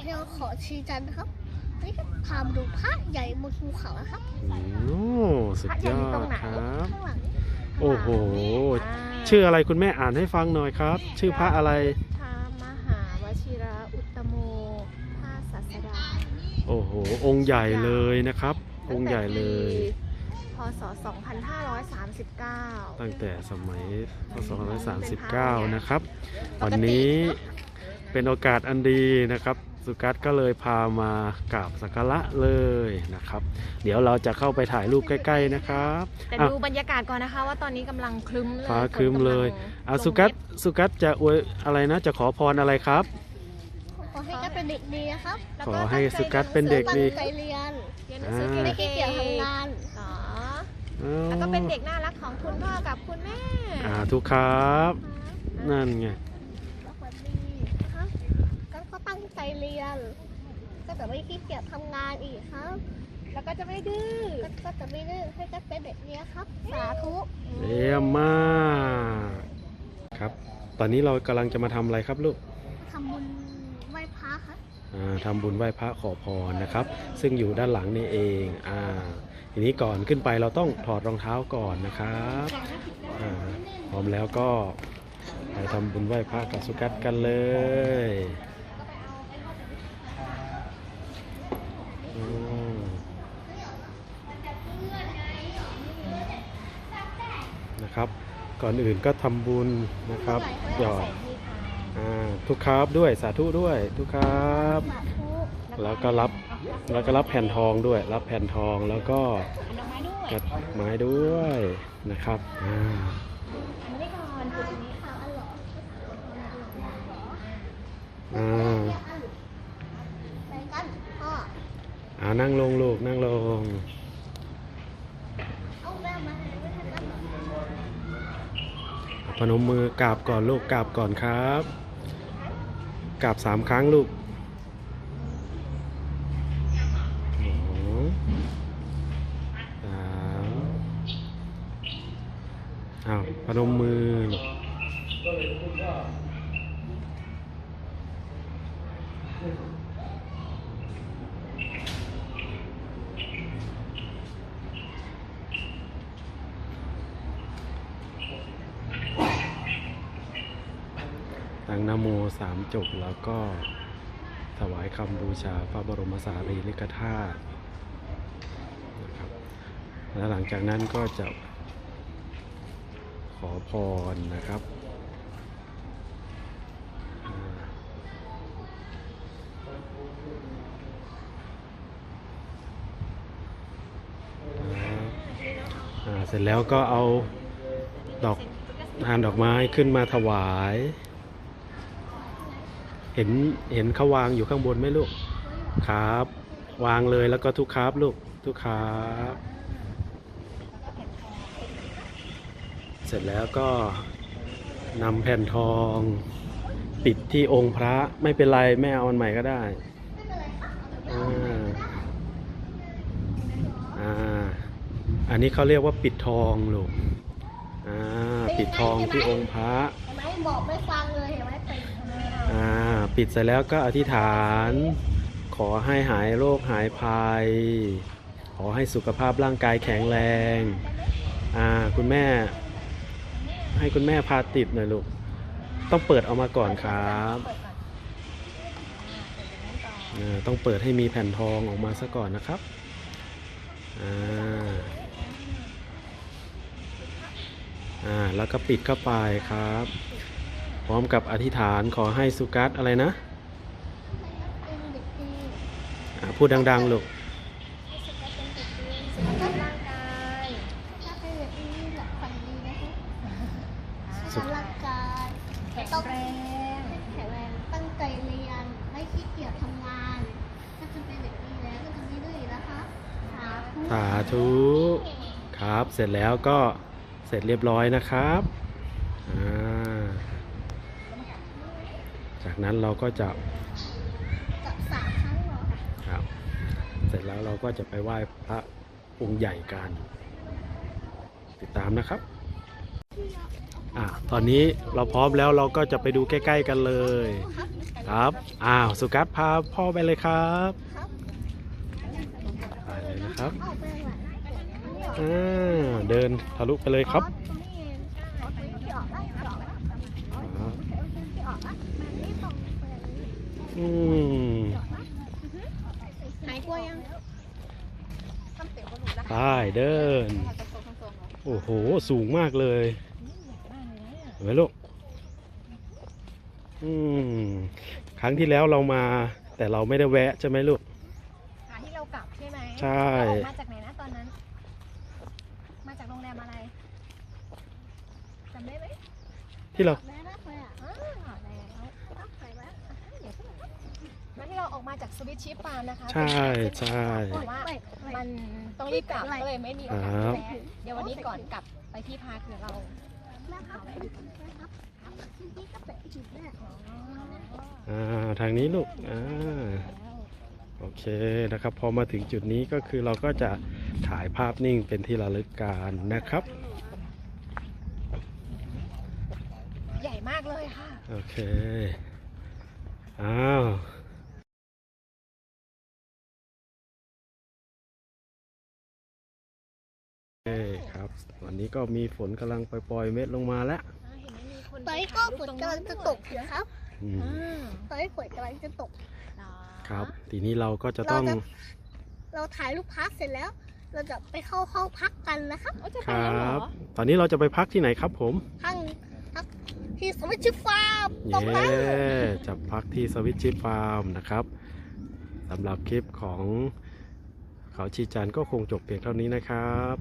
เที่ยวขอชีจันทร์นะครับนี่พามาดูพระใหญ่บนภูเขาครับโอ้สุดพระใหญ่ยออยู่ตรงดไหนครับข้างหลังโอ้โหชื่ออะไรคุณแม่อ่านให้ฟังหน่อยครับ ชื่อพระอะไรพระมหาวชิระอุตโมพระศาสดาโอ้โหองค์ใหญ่เลยนะครับ องค์ใหญ่เลยพศ 2539 ตั้งแต่สมัยพศ239 นะครับ วันนี้เป็นโอกาสอันดีนะครับ สุกัสก็เลยพามากราบสักการะเลยนะครับ เดี๋ยวเราจะเข้าไปถ่ายรูปใกล้ ๆนะครับแต่อะดูบรรยากาศก่อนนะคะว่าตอนนี้กำลังคลึ้มเลยฟ้าฝนครึ้มเลยกำงอะลงสุกัสเม็ดสุกัสจะอวยอะไรนะจะขอพรอะไรครับ ขอให้ก็เป็นเด็กดีนะครับแล้วขอก็ให้ตั้งใจสุกัสเป็นเด็กดีตั้งใจเรียนเรียนหนังสืออ่าไม่เก่ขี้งเกียจทำงานๆอ๋ออ๋อแล้วก็เป็นเด็กน่ารักของคุณพ่อกับคุณแม่อ่าทุกครับ นั่นไง สวัสดีครับก็ก็ตั้งใจ เรียน ก็จะไม่ขี้เกียจทำงานอีกครับ แล้วก็จะไม่ดื้อ ก็ก็จะไม่ดื้อให้ก็เป็นเด็กเนี้ยครับ สาธุ เยี่ยมมากครับ ตอนนี้เรากำลังจะมาทำอะไรครับลูก ทำบุญไหว้พระครับอ่าทำบุญไหว้พระขอพรนะครับ ซึ่งอยู่ด้านหลังนี่เองอ่าทีนี้ก่อนขึ้นไปเราต้องถอดรองเท้าก่อนนะครับอ่าพร้อมแล้วก็ไปทำบุญไหว้พระกับสุกัสกันเลยอืม นะครับ ก่อนอื่นก็ทำบุญนะครับหยอดอ่าทุกครับด้วยสาธุด้วยทุกครับสาธุแล้วก็รับแล้วก็รับแผ่นทองด้วย รับแผ่นทองแล้วก็ดอกไม้ด้วยกระดไม้ด้วยนะครับอ่าอันนี้ก่อนจุดนี้ค่ะอันเหรออ่าไปกันพ่ออ่านั่งลงลูกนั่งลง เอาแม่มาให้ไม่ทันกันเหรอ พนมมือกราบก่อนลูกกราบก่อนครับกราบสามครั้งลูกสองสามอ้าวพนมมือ ลูกตั้งนโมสามจบแล้วก็ถวายคำบูชาพระบรมสารีริกธาตุนะครับแล้วหลังจากนั้นก็จะขอพรนะครับเสร็จแล้วก็เอาดอกทานดอกไม้ขึ้นมาถวาย เห็นเห็นเขาวางอยู่ข้างบนไหมลูกครับ วางเลยแล้วก็ทุกครับลูกทุกครับเสร็จแล้วก็นำแผ่นทองปิดที่องค์พระไม่เป็นไรแม่เอาอันใหม่ก็ได้อ่าอ่าอันนี้เขาเรียกว่าปิดทองลูกอ่าปิดทองที่องค์พระเห็นไหมบอกไม่ฟังเลยเห็นไหมปิดอ่า ปิดเสร็จแล้วก็อธิษฐาน ขอให้หายโรคหายภัย ขอให้สุขภาพร่างกายแข็งแรงอ่าคุณแม่ ให้คุณแม่พาติดหน่อยลูก ต้องเปิดออกมาก่อนครับต้องเปิดให้มีแผ่นทองออกมาซะก่อนนะครับอ่าอ่าแล้วก็ปิดเข้าไปครับ พร้อมกับอธิษฐานขอให้สุกัสอะไรนะอ่าพูดดังๆลูก สุขภาพกดีสุขภาพร่างกายถ้าเป็นเด็กดีหลับฝันดีนะคะสุขภาพร่างกายแข็งแรงแข็งแรงตั้งใจเรียน ไม่ขี้เกียจทำงาน ถ้าจะเป็นเด็กดีแล้วก็จะไม่ดื้อนะคะสาธุสาธุครับ เสร็จแล้วก็เสร็จเรียบร้อยนะครับอ่าจาก นั้นเราก็จะกับสามครั้งเหรอครับ เสร็จแล้วเราก็จะไปไหว้พระองค์ใหญ่กัน ติดตามนะครับอะตอนนี้เราพร้อมแล้วเราก็จะไปดูใกล้ ๆ กันเลย ครับอ้าวสุกัสพาพ่อไปเลยครับไปเลยนะครับอ่าเดินทะลุไปเลยครับ อืมหายกลัวยังทำเสียงคนหนูนะไปเดินเราจะโซ่โซ่เหรอโอ้โห สูงมากเลยมากเลยนะเนี่ยเห็นไหมลูกอืมครั้งที่แล้วเรามา แต่เราไม่ได้แวะใช่ไหมลูก หาที่เรากลับใช่ไหมใช่ เราออกมาจากไหนนะตอนนั้น มาจากโรงแรมอะไรจำได้ไหมที่เรา แม่รักเลยอะ อ้าวแล้ว รักไปแล้ว เดี๋ยวมาที่เราออกมาจากสวิตชิปฟาร์มนะคะใช่ใช่แต่ว่ามันต้องรีบกลับก็เลยไม่มีโอกาสครับ แวะเดี๋ยววันนี้ก่อนกลับไปที่พักเดี๋ยวเราแม่ครับแม่ครับครับที่ก็เป็นหินแม่อ่าทางนี้ลูกอ่าโอเคนะครับ พอมาถึงจุดนี้ก็คือเราก็จะถ่ายภาพนิ่งเป็นที่ระลึกการนะครับ ใหญ่มากเลยค่ะ โอเค อ้าวโอเคครับ วันนี้ก็มีฝนกำลังปล่อยๆเม็ดลงมาแล้วอ่าเห็นไหมมีคนตอนนี้ก็ฝนกำลังจะตกอยู่ครับอืมอ่าตอนนี้ฝนกำลังจะตกเหรอครับ ทีนี้เราก็จะต้อง เราจะเราถ่ายรูปพักเสร็จแล้ว เราจะไปเข้าห้องพักกันนะครับเอาจะคไปรแล้วเหรับอตอนนี้เราจะไปพักที่ไหนครับผม ห้องพัก ที่สวิตช์ฟาร์มตรงเย้นั้นจะพักที่สวิตชิฟาร์มนะครับสำหรับคลิปของเขาชีจันทร์ก็คงจบเพียงเท่านี้นะครับ